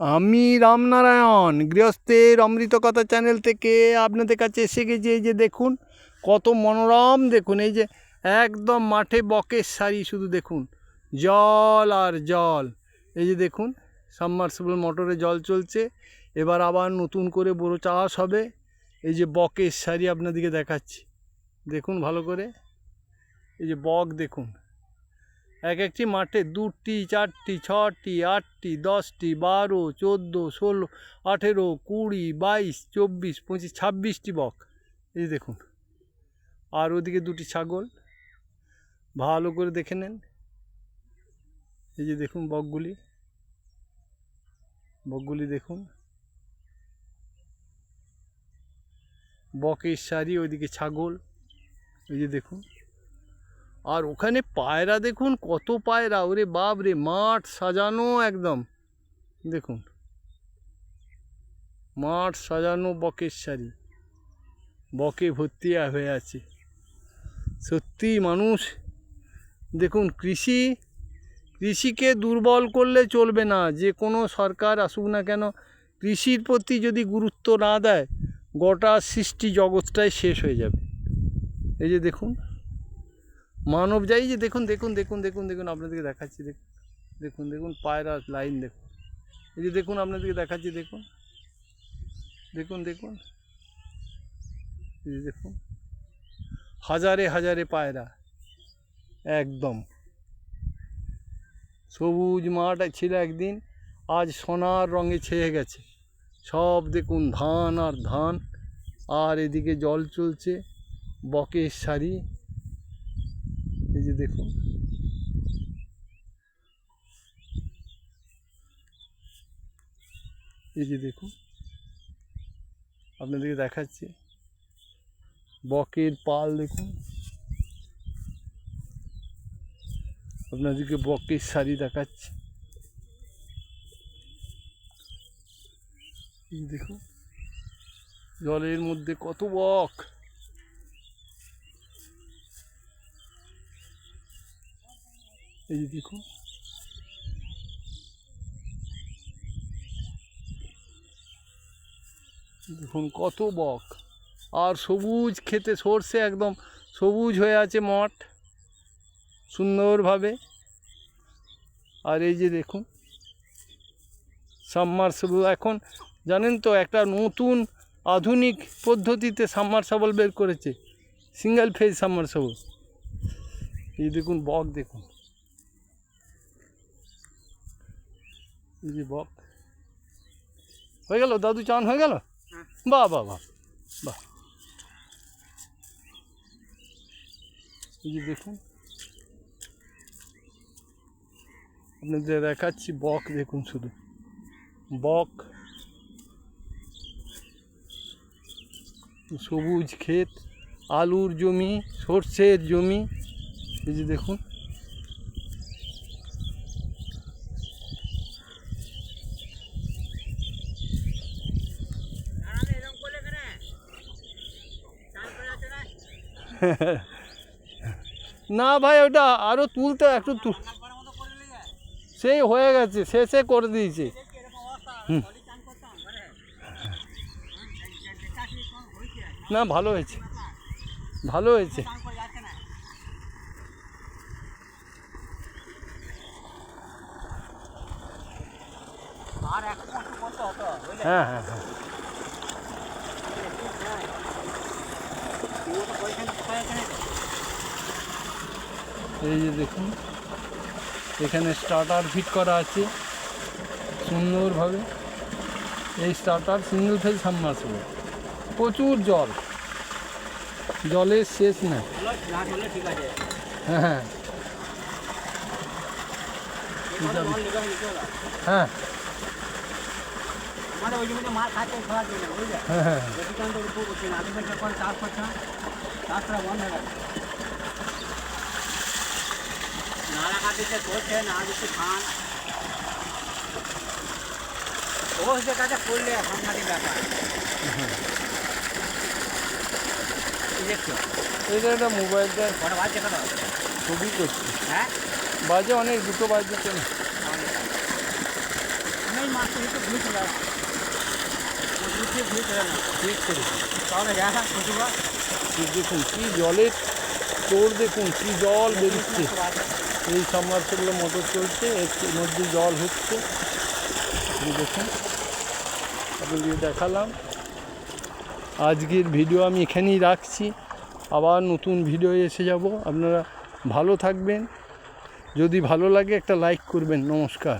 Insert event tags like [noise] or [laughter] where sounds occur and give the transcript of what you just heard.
আমি রামনারায়ণ গৃহস্থের অমৃত কথা চ্যানেল থেকে আপনাদের কাছে এসে গেছি। এই যে দেখুন, কত মনোরম দেখুন, এই যে একদম মাঠে বকের সারি শুধু দেখুন, জল আর জল। এই যে দেখুন সাবমার্সিবল মোটরে জল চলছে, এবার আবার নতুন করে বড়ো চাষ হবে। এই যে বকের সারি আপনাদেরকে দেখাচ্ছি, দেখুন ভালো করে। এই যে বক দেখুন এক একটি মাঠে দুটি, চারটি, ছটি, আটটি, দশটি, বারো, চোদ্দ, ষোলো, আঠেরো, কুড়ি, বাইশ, চব্বিশ, পঁচিশ, ছাব্বিশটি বক। এই দেখুন। আর ওদিকে দুটি ছাগল। ভালো করে দেখে নেন। এই যে দেখুন বকগুলি। বকগুলি দেখুন। বকের সারি, ওইদিকে ছাগল। এই যে দেখুন। আর ওখানে পায়রা দেখুন, কত পায়রা, ওরে বাপ রে, মাঠ সাজানো একদম। দেখুন। মাঠ সাজানো বকের সারি বকে ভর্তি হয়ে আছে। সত্যি মানুষ, দেখুন, কৃষি, কৃষিকে দুর্বল করলে চলবে না। যে কোনো সরকার আসুক না কেন, কৃষির প্রতি যদি গুরুত্ব না দেয়, গোটা সৃষ্টি জগৎটাই শেষ হয়ে যাবে। এই যে দেখুন। মানব যাই যে দেখুন দেখুন দেখুন দেখুন দেখুন, আপনাদেরকে দেখাচ্ছি দেখুন দেখুন দেখুন, পায়রা লাইন দেখুন। এই যে দেখুন, আপনাদেরকে দেখাচ্ছি, দেখুন দেখুন দেখুন দেখুন, হাজারে হাজারে পায়রা, একদম। সবুজ মাঠ ছিল একদিন, আজ সোনার রঙে ছেয়ে গেছে। সব দেখুন, ধান আর ধান, আর এদিকে জল চলছে, বকের এই যে দেখুন এই যে দেখুন আপনাদেরকে দেখাচ্ছি। বকের পাল দেখুন আপনাদেরকে বকের শাড়ি দেখাচ্ছি। দেখুন জলের মধ্যে কত বক। এই যে দেখুন। দেখুন কত বক। আর সবুজ খেতে সর্ষে একদম সবুজ হয়ে আছে মাঠ। সুন্দরভাবে। আর এই যে দেখুন সাবমার্সেবল এখন জানেন তো, একটা নতুন আধুনিক পদ্ধতিতে সাবমার্সেবল বের করেছে। সিঙ্গেল ফেজ সাবমার্সেবল এই দেখুন বক দেখুন। যে বক হয়ে গেল দাদু চান হয়ে গেল? বাহ বাহ বাহ বাহ। দেখুন। আপনাদের দেখাচ্ছি বক দেখুন শুধু। বক। সবুজ ক্ষেত আলুর জমি সর্ষের জমি। এই যে দেখুন। [laughs] না ভাই, ওটা আরও তুলতে একটু সেই হয়ে গেছে, শেষে করে দিয়েছে। না, ভালো হয়েছে। ভালো হয়েছে। হ্যাঁ হ্যাঁ হ্যাঁ তুইও তো পয়সা কোথায় এখানে এই যে দেখুন, এখানে স্টার্টার ফিট করা আছে, সুন্দরভাবে। এই স্টার্টার সিঙ্গেল ফেজ সাবমার্সিবল প্রচুর জল। জলের শেষ নাই। হলো না হলে ঠিক আছে হ্যাঁ হ্যাঁ। এখানে জল নিকাশ নিতে হলো। হ্যাঁ আমাদের ওই জমিতে মাছ খাচ্ছে খাওয়ার জন্য বুঝলে হ্যাঁ হ্যাঁ অধিকাংশ উপর করছে না আমি যখন চাষ করছিলাম চাষটা বন্ধ হয়ে গেছে নালা কাটিতে করছে না দিচ্ছে খান ও যে কাছে করলে সাংঘাতিক ব্যাপার এই দেখছো এটা একটা মোবাইলটা কটা বাজছে কটা ছবি করছি হ্যাঁ বাজে অনেক দুটো বাজছে কেন আমি মাছটা একটু ঘুরে চলে দেখুন কি জলের তোর দেখুন কি জল বেরোচ্ছে এই সাবমার্সেবল মোটর চলছে এর মধ্যে জল হচ্ছে দেখুন আপনাদের দেখালাম আজকের ভিডিও আমি এখানেই রাখছি আবার নতুন ভিডিও এসে যাব আপনারা ভালো থাকবেন যদি ভালো লাগে একটা লাইক করবেন নমস্কার